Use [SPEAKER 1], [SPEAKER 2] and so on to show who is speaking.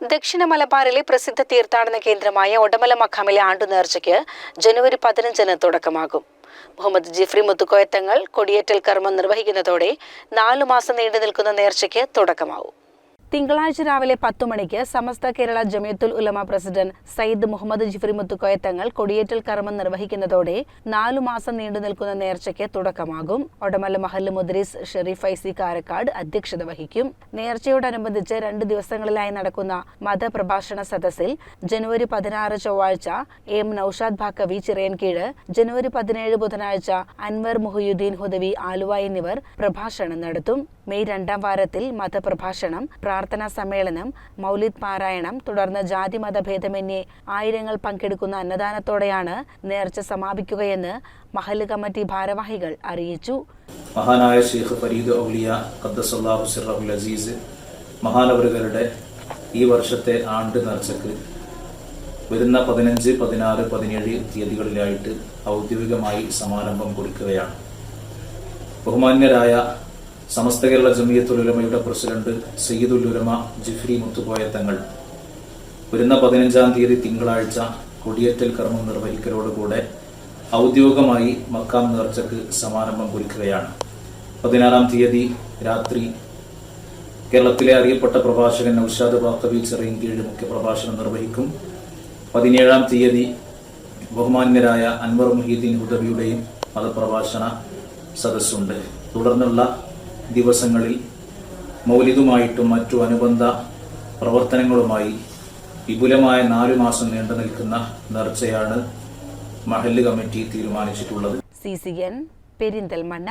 [SPEAKER 1] ദക്ഷിണ മലബാറിലെ പ്രസിദ്ധ തീർത്ഥാടന കേന്ദ്രമായ ഒടമല മഖാമിലെ ആണ്ടുനേർച്ചയ്ക്ക് ജനുവരി പതിനഞ്ചിന് തുടക്കമാകും. മുഹമ്മദ് ജിഫ്രി മുത്തുക്കോയത്തങ്ങൾ കൊടിയേറ്റൽ കർമ്മം നിർവഹിക്കുന്നതോടെ നാലു മാസം നീണ്ടു നിൽക്കുന്ന നേർച്ചയ്ക്ക് തുടക്കമാവും. തിങ്കളാഴ്ച രാവിലെ പത്തു മണിക്ക് സമസ്ത കേരള ജമിയത്തുൽ ഉലമ പ്രസിഡന്റ് സയ്യിദ് മുഹമ്മദ് ജിഫ്രി മുത്തുക്കോയ തങ്ങൾ കൊടിയേറ്റൽ കർമ്മം നിർവഹിക്കുന്നതോടെ നാലു മാസം നീണ്ടു നിൽക്കുന്ന നേർച്ചയ്ക്ക് തുടക്കമാകും. ഒടമല മഹല്ല് മുദ്രീസ് ഷെരീഫ് ഐസി കാരക്കാട് അധ്യക്ഷത വഹിക്കും. നേർച്ചയോടനുബന്ധിച്ച് രണ്ട് ദിവസങ്ങളിലായി നടക്കുന്ന മതപ്രഭാഷണ സദസ്സിൽ ജനുവരി പതിനാറ് ചൊവ്വാഴ്ച എം നൌഷാദ് ഭാക്കവി ചിറയൻകീഴ് ജനുവരി പതിനേഴ് ബുധനാഴ്ച അൻവർ മുഹിയുദ്ദീൻ ഹുദവി ആലുവ എന്നിവർ പ്രഭാഷണം നടത്തും. മെയ് രണ്ടാം വാരത്തിൽ മതപ്രഭാഷണം പ്രാർത്ഥനാ സമ്മേളനം മൗലിദ് പാരായണം തുടർന്ന് ജാതി മതഭേദമന്യേ ആയിരങ്ങൾ പങ്കെടുക്കുന്ന അന്നദാനത്തോടെയാണ് നേർച്ച സമാപിക്കുകയെന്ന് മഹൽ കമ്മിറ്റി ഭാരവാഹികൾ അറിയിച്ചു.
[SPEAKER 2] മഹാനായ ഷെയ്ഖ് ഫരീദ് ഔലിയ ഖദ്ദസല്ലാഹു അസീസ് മഹാനവറുകളുടെ ഈ വർഷത്തെ ആണ്ട് നേർച്ചക്ക് വരുന്ന പതിനഞ്ച് പതിനാറ് പതിനേഴ് തീയതികളിലായിട്ട് ഔദ്യോഗികമായി സമാരംഭം കുറിക്കുകയാണ്. ബഹുമാന്യരായ സമസ്ത കേരള ജമിയത്തുലമയുടെ പ്രസിഡന്റ് സയ്യിദുൽ ഉലമ ജിഫ്രി മുത്തുപോയ തങ്ങൾ വരുന്ന പതിനഞ്ചാം തീയതി തിങ്കളാഴ്ച കൊടിയേറ്റൽ കർമ്മം നിർവഹിക്കലോടുകൂടെ ഔദ്യോഗികമായി മക്കാം നേർച്ചക്ക് സമാരംഭം കുറിക്കുകയാണ് പതിനാറാം തീയതി രാത്രി കേരളത്തിലെ അറിയപ്പെട്ട പ്രഭാഷകൻ നൌഷാദ് ബാക്കബി ചെറിയൻ കീഴ് മുഖ്യപ്രഭാഷണം നിർവഹിക്കും. പതിനേഴാം തീയതി ബഹുമാന്യരായ അൻവർ മുഹീദ്ദീൻ ഉദബിയുടെയും മതപ്രഭാഷണ സദസ്സുണ്ട്. തുടർന്നുള്ള ദിവസങ്ങളിൽ മൗലികമായിട്ടും മറ്റു അനുബന്ധ പ്രവർത്തനങ്ങളുമായി വിപുലമായ നാലു മാസം നീണ്ടു നിൽക്കുന്ന നേർച്ചയാണ് മഹല്ല് കമ്മിറ്റി തീരുമാനിച്ചിട്ടുള്ളത്.
[SPEAKER 1] C C N Perinthalmanna